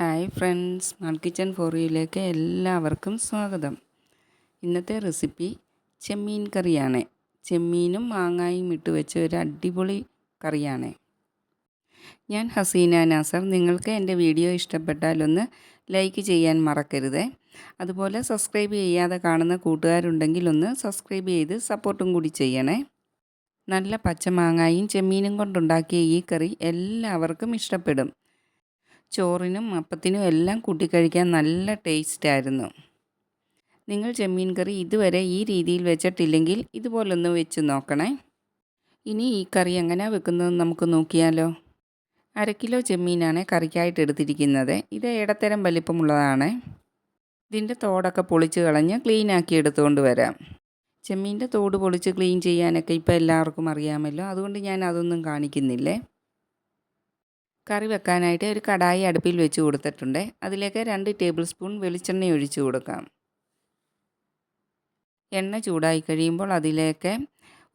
Hi friends smart kitchen ഫോറിയിലേക്ക് എല്ലാവർക്കും സ്വാഗതം. ഇന്നത്തെ റെസിപ്പി ചെമ്മീൻ കറിയാണ്. ചെമ്മീനും മാങ്ങായും ഇട്ട് വെച്ച ഒരു അടിപൊളി കറിയാണ്. ഞാൻ ഹസീന നാസർ. നിങ്ങൾക്ക് എന്റെ വീഡിയോ ഇഷ്ടപ്പെട്ടാൽ ഒന്ന് ലൈക്ക് ചെയ്യാൻ മറക്കരുത്. അതുപോലെ സബ്സ്ക്രൈബ് ചെയ്യാതെ കാണുന്ന കൂട്ടുകാരുണ്ടെങ്കിൽ ഒന്ന് സബ്സ്ക്രൈബ് ചെയ്ത് സപ്പോർട്ടും കൂടി ചെയ്യണേ. നല്ല പച്ചമാങ്ങായും ചെമ്മീനും കൊണ്ടുണ്ടാക്കിയ ഈ കറി എല്ലാവർക്കും ഇഷ്ടപ്പെടും. ചോറിനും അപ്പത്തിനും എല്ലാം കൂട്ടിക്കഴിക്കാൻ നല്ല ടേസ്റ്റായിരുന്നു. നിങ്ങൾ ചെമ്മീൻ കറി ഇതുവരെ ഈ രീതിയിൽ വെച്ചിട്ടില്ലെങ്കിൽ ഇതുപോലൊന്ന് വെച്ച് നോക്കണേ. ഇനി ഈ കറി എങ്ങനെയാണ് വെക്കുന്നതെന്ന് നമുക്ക് നോക്കിയാലോ. അര കിലോ ചെമ്മീനാണ് കറിക്കായിട്ട് എടുത്തിരിക്കുന്നത്. ഇത് ഇടത്തരം വലിപ്പമുള്ളതാണ്. ഇതിന്റെ തോടൊക്കെ പൊളിച്ച് കളഞ്ഞ് ക്ലീൻ ആക്കി എടുത്തുകൊണ്ട് വരാം. ചെമ്മീന്റെ തോട് പൊളിച്ച് ക്ലീൻ ചെയ്യാനൊക്കെ ഇപ്പോൾ എല്ലാവർക്കും അറിയാമല്ലോ. അതുകൊണ്ട് ഞാൻ അതൊന്നും കാണിക്കുന്നില്ലേ? കറി വെക്കാനായിട്ട് ഒരു കടായി അടുപ്പിൽ വെച്ച് കൊടുത്തിട്ടുണ്ട്. അതിലേക്ക് രണ്ട് ടേബിൾ സ്പൂൺ വെളിച്ചെണ്ണ ഒഴിച്ച് കൊടുക്കാം. എണ്ണ ചൂടായി കഴിയുമ്പോൾ അതിലേക്ക്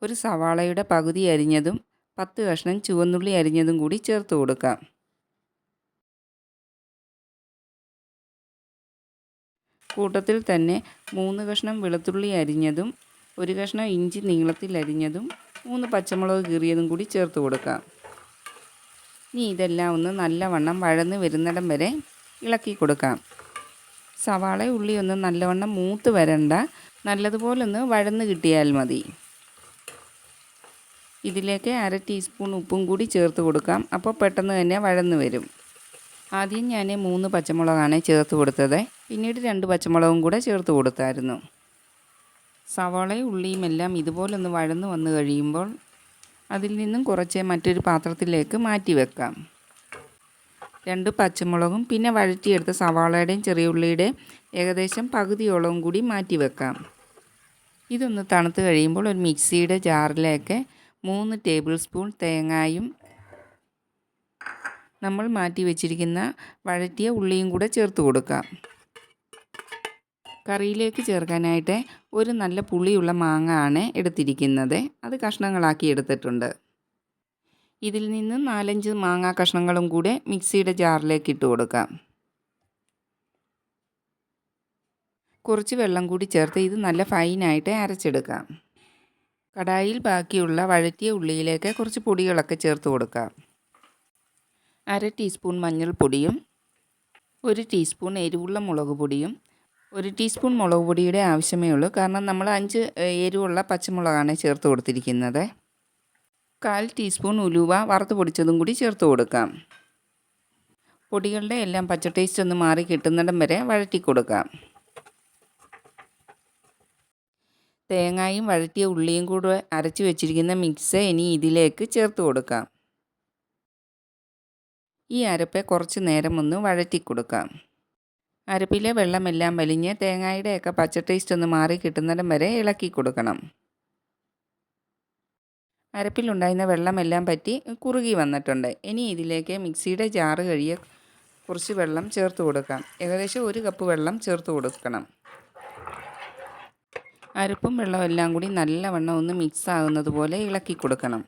ഒരു സവാളയുടെ പകുതി അരിഞ്ഞതും പത്ത് കഷ്ണം ചുവന്നുള്ളി അരിഞ്ഞതും കൂടി ചേർത്ത് കൊടുക്കാം. കൂട്ടത്തിൽ തന്നെ മൂന്ന് കഷ്ണം വെളുത്തുള്ളി അരിഞ്ഞതും ഒരു കഷ്ണം ഇഞ്ചി നീളത്തിൽ അരിഞ്ഞതും മൂന്ന് പച്ചമുളക് കീറിയതും കൂടി ചേർത്ത് കൊടുക്കാം. ഇനി ഇതെല്ലാം ഒന്ന് നല്ലവണ്ണം വഴന്ന് വരുന്നിടം വരെ ഇളക്കി കൊടുക്കാം. സവാള ഉള്ളി ഒന്ന് നല്ലവണ്ണം മൂത്ത് വരണ്ട. നല്ലതുപോലെ ഒന്ന് വഴന്ന് കിട്ടിയാൽ മതി. ഇതിലേക്ക് അര ടീസ്പൂൺ ഉപ്പും കൂടി ചേർത്ത് കൊടുക്കാം. അപ്പോൾ പെട്ടെന്ന് തന്നെ വഴന്ന് വരും. ആദ്യം ഞാൻ മൂന്ന് പച്ചമുളകാണ് ചേർത്ത് കൊടുത്തത്. പിന്നീട് രണ്ട് പച്ചമുളകും കൂടെ ചേർത്ത് കൊടുത്തായിരുന്നു. സവാളയും ഉള്ളിയും എല്ലാം ഇതുപോലൊന്ന് വഴന്ന് വന്നു കഴിയുമ്പോൾ അതിൽ നിന്നും കുറച്ച് മറ്റൊരു പാത്രത്തിലേക്ക് മാറ്റി വെക്കാം. രണ്ട് പച്ചമുളകും പിന്നെ വഴറ്റിയെടുത്ത സവാളയുടെയും ചെറിയ ഉള്ളിയുടെയും ഏകദേശം പകുതിയോളവും കൂടി മാറ്റി വെക്കാം. ഇതൊന്ന് തണുത്ത് കഴിയുമ്പോൾ ഒരു മിക്സിയുടെ ജാറിലേക്ക് മൂന്ന് ടേബിൾ സ്പൂൺ തേങ്ങായും നമ്മൾ മാറ്റി വെച്ചിരിക്കുന്ന വഴറ്റിയ ഉള്ളിയും കൂടെ ചേർത്ത് കൊടുക്കാം. കറിയിലേക്ക് ചേർക്കാനായിട്ട് ഒരു നല്ല പുളിയുള്ള മാങ്ങ ആണ് എടുത്തിരിക്കുന്നത്. അത് കഷ്ണങ്ങളാക്കി എടുത്തിട്ടുണ്ട്. ഇതിൽ നിന്ന് നാലഞ്ച് മാങ്ങാ കഷ്ണങ്ങളും കൂടെ മിക്സിയുടെ ജാറിലേക്ക് ഇട്ട് കൊടുക്കാം. കുറച്ച് വെള്ളം കൂടി ചേർത്ത് ഇത് നല്ല ഫൈനായിട്ട് അരച്ചെടുക്കാം. കടായിൽ ബാക്കിയുള്ള വഴറ്റിയ ഉള്ളിയിലേക്ക് കുറച്ച് പൊടികളൊക്കെ ചേർത്ത് കൊടുക്കാം. അര ടീസ്പൂൺ മഞ്ഞൾപ്പൊടിയും ഒരു ടീസ്പൂൺ എരിവുള്ള മുളക് പൊടിയും ഒരു ടീസ്പൂൺ മുളക് പൊടിയുടെ ആവശ്യമേ ഉള്ളൂ. കാരണം നമ്മൾ അഞ്ച് എരിവുള്ള പച്ചമുളകാണ് ചേർത്ത് കൊടുത്തിരിക്കുന്നത്. കാൽ ടീസ്പൂൺ ഉലുവ വറുത്ത് പൊടിച്ചതും കൂടി ചേർത്ത് കൊടുക്കാം. പൊടികളുടെ എല്ലാം പച്ച ടേസ്റ്റ് ഒന്ന് മാറി കിട്ടുന്നിടം വരെ വഴറ്റി കൊടുക്കാം. തേങ്ങായും വഴറ്റിയ ഉള്ളിയും കൂടെ അരച്ച് വെച്ചിരിക്കുന്ന മിക്സ് ഇനി ഇതിലേക്ക് ചേർത്ത് കൊടുക്കാം. ഈ അരപ്പ് കുറച്ച് നേരം ഒന്ന് വഴറ്റി കൊടുക്കാം. അരപ്പിലെ വെള്ളമെല്ലാം വലിഞ്ഞ് തേങ്ങയുടെയൊക്കെ പച്ച ടേസ്റ്റ് ഒന്ന് മാറി കിട്ടുന്നിടം വരെ ഇളക്കി കൊടുക്കണം. അരപ്പിലുണ്ടായിരുന്ന വെള്ളമെല്ലാം പറ്റി കുറുകി വന്നിട്ടുണ്ട്. ഇനി ഇതിലേക്ക് മിക്സിയുടെ ജാറ് കഴിയ കുറച്ച് വെള്ളം ചേർത്ത് കൊടുക്കാം. ഏകദേശം ഒരു കപ്പ് വെള്ളം ചേർത്ത് കൊടുക്കണം. അരപ്പും വെള്ളവും എല്ലാം കൂടി നല്ലവണ്ണം ഒന്ന് മിക്സ് ആകുന്നത് പോലെ ഇളക്കി കൊടുക്കണം.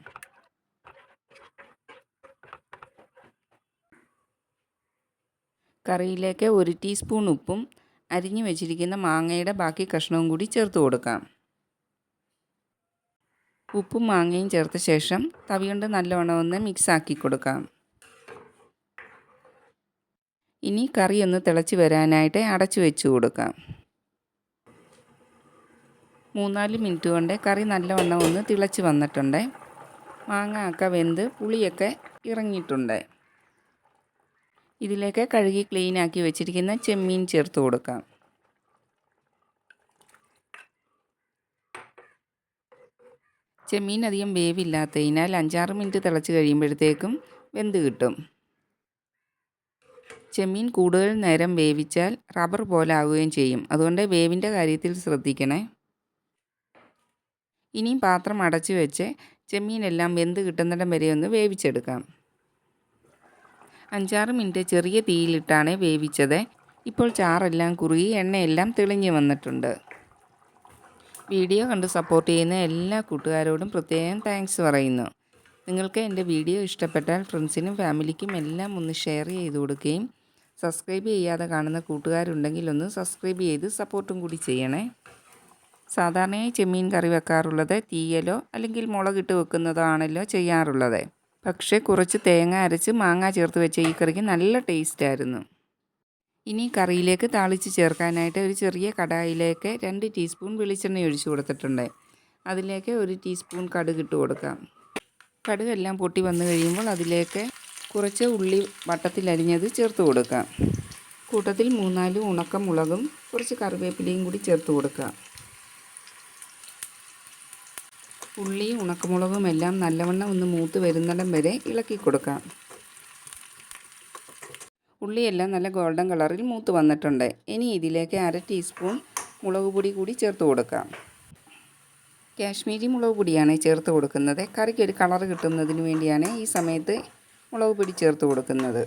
കറിയിലേക്ക് ഒരു ടീസ്പൂൺ ഉപ്പും അരിഞ്ഞു വെച്ചിരിക്കുന്ന മാങ്ങയുടെ ബാക്കി കഷ്ണവും കൂടി ചേർത്ത് കൊടുക്കാം. ഉപ്പും മാങ്ങയും ചേർത്ത ശേഷം തവി കൊണ്ട് നല്ലവണ്ണം ഒന്ന് മിക്സ് ആക്കി കൊടുക്കാം. ഇനി കറി ഒന്ന് തിളച്ച് വരാനായിട്ട് അടച്ചു വെച്ച് കൊടുക്കാം. മൂന്നാൽ മിനിറ്റ് കൊണ്ട് കറി നല്ലവണ്ണം ഒന്ന് തിളച്ച് വന്നിട്ടുണ്ട്. മാങ്ങ ഒക്കെ വെന്ത് പുളിയൊക്കെ ഇറങ്ങിയിട്ടുണ്ട്. ഇതിലേക്ക് കഴുകി ക്ലീൻ ആക്കി വെച്ചിരിക്കുന്ന ചെമ്മീൻ ചേർത്ത് കൊടുക്കാം. ചെമ്മീൻ അധികം വേവില്ലാത്തതിനാൽ അഞ്ചാറ് മിനിറ്റ് തിളച്ച് കഴിയുമ്പോഴത്തേക്കും വെന്ത് കിട്ടും. ചെമ്മീൻ കൂടുതൽ നേരം വേവിച്ചാൽ റബ്ബർ പോലെ ആവുകയും ചെയ്യും. അതുകൊണ്ട് വേവിന്റെ കാര്യത്തിൽ ശ്രദ്ധിക്കണേ. ഇനിയും പാത്രം അടച്ചു വെച്ച് ചെമ്മീനെല്ലാം വെന്ത് കിട്ടുന്നിടം വരെ ഒന്ന് വേവിച്ചെടുക്കാം. അഞ്ചാറ് മിനിറ്റ് ചെറിയ തീയിലിട്ടാണ് വേവിച്ചത്. ഇപ്പോൾ ചാറെല്ലാം കുറുകി എണ്ണയെല്ലാം തെളിഞ്ഞു വന്നിട്ടുണ്ട്. വീഡിയോ കണ്ട് സപ്പോർട്ട് ചെയ്യുന്ന എല്ലാ കൂട്ടുകാരോടും പ്രത്യേകം താങ്ക്സ് പറയുന്നു. നിങ്ങൾക്ക് എന്റെ വീഡിയോ ഇഷ്ടപ്പെട്ടാൽ ഫ്രണ്ട്സിനും ഫാമിലിക്കും എല്ലാം ഒന്ന് ഷെയർ ചെയ്ത് കൊടുക്കുകയും സബ്സ്ക്രൈബ് ചെയ്യാതെ കാണുന്ന കൂട്ടുകാരുണ്ടെങ്കിൽ ഒന്ന് സബ്സ്ക്രൈബ് ചെയ്ത് സപ്പോർട്ടും കൂടി ചെയ്യണേ. സാധാരണയായി ചെമ്മീൻ കറി വെക്കാറുള്ളത് തീയലോ അല്ലെങ്കിൽ മുളകിട്ട് വെക്കുന്നതോ ആണല്ലോ ചെയ്യാറുള്ളത്. പക്ഷേ കുറച്ച് തേങ്ങ അരച്ച് മാങ്ങ ചേർത്ത് വെച്ച ഈ കറിക്ക് നല്ല ടേസ്റ്റായിരുന്നു ഇനി കറിയിലേക്ക് താളിച്ച് ചേർക്കാനായിട്ട് ഒരു ചെറിയ കടായിലേക്ക് രണ്ട് ടീസ്പൂൺ വെളിച്ചെണ്ണ ഒഴിച്ചു കൊടുത്തിട്ടുണ്ട്. അതിലേക്ക് ഒരു ടീസ്പൂൺ കടുക് ഇട്ട് കൊടുക്കാം. കടുകെല്ലാം പൊട്ടി വന്നു കഴിയുമ്പോൾ അതിലേക്ക് കുറച്ച് ഉള്ളി വട്ടത്തിൽ വട്ടത്തിലരിഞ്ഞത് ചേർത്ത് കൊടുക്കാം. കൂട്ടത്തിൽ മൂന്നാൽ ഉണക്കമുളകും കുറച്ച് കറിവേപ്പിലയും കൂടി ചേർത്ത് കൊടുക്കാം. ഉള്ളിയും ഉണക്കമുളകും എല്ലാം നല്ലവണ്ണം ഒന്ന് മൂത്ത് വരുന്നിടം വരെ ഇളക്കി കൊടുക്കാം. ഉള്ളിയെല്ലാം നല്ല ഗോൾഡൻ കളറിൽ മൂത്ത് വന്നിട്ടുണ്ട്. ഇനി ഇതിലേക്ക് അര ടീസ്പൂൺ മുളക് പൊടി കൂടി ചേർത്ത് കൊടുക്കാം. കാശ്മീരി മുളക് പൊടിയാണ് ചേർത്ത് കൊടുക്കുന്നത്. കറിക്ക് ഒരു കളർ കിട്ടുന്നതിന് വേണ്ടിയാണ് ഈ സമയത്ത് മുളക് പൊടി ചേർത്ത് കൊടുക്കുന്നത്.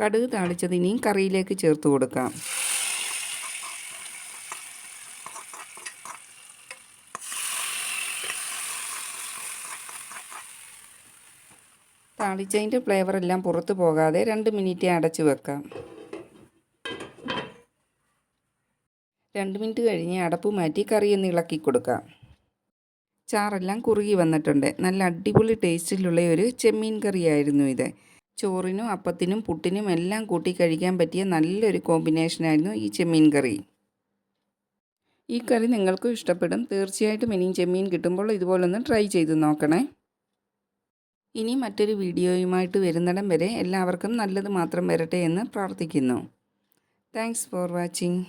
കടുക് താളിച്ചത് ഇനിയും കറിയിലേക്ക് ചേർത്ത് കൊടുക്കാം. താളിച്ചതിന്റെ ഫ്ലേവർ എല്ലാം പുറത്ത് പോകാതെ രണ്ട് മിനിറ്റ് അടച്ചു വെക്കാം. രണ്ട് മിനിറ്റ് കഴിഞ്ഞ് അടപ്പ് മാറ്റി കറി ഒന്ന് ഇളക്കി കൊടുക്കാം. ചാറെല്ലാം കുറുകി വന്നിട്ടുണ്ട്. നല്ല അടിപൊളി ടേസ്റ്റിലുള്ള ഒരു ചെമ്മീൻ കറിയായിരുന്നു ഇത്. ചോറിനും അപ്പത്തിനും പുട്ടിനും എല്ലാം കൂട്ടി കഴിക്കാൻ പറ്റിയ നല്ലൊരു കോമ്പിനേഷനായിരുന്നു ഈ ചെമ്മീൻ കറി. ഈ കറി നിങ്ങൾക്കും ഇഷ്ടപ്പെടും. തീർച്ചയായിട്ടും ഇനിയും ചെമ്മീൻ കിട്ടുമ്പോൾ ഇതുപോലൊന്ന് ട്രൈ ചെയ്ത് നോക്കണേ. ഇനി മറ്റൊരു വീഡിയോയുമായിട്ട് വരുന്നിടം വരെ എല്ലാവർക്കും നല്ലത് മാത്രം വരട്ടെ എന്ന് പ്രാർത്ഥിക്കുന്നു. Thanks for watching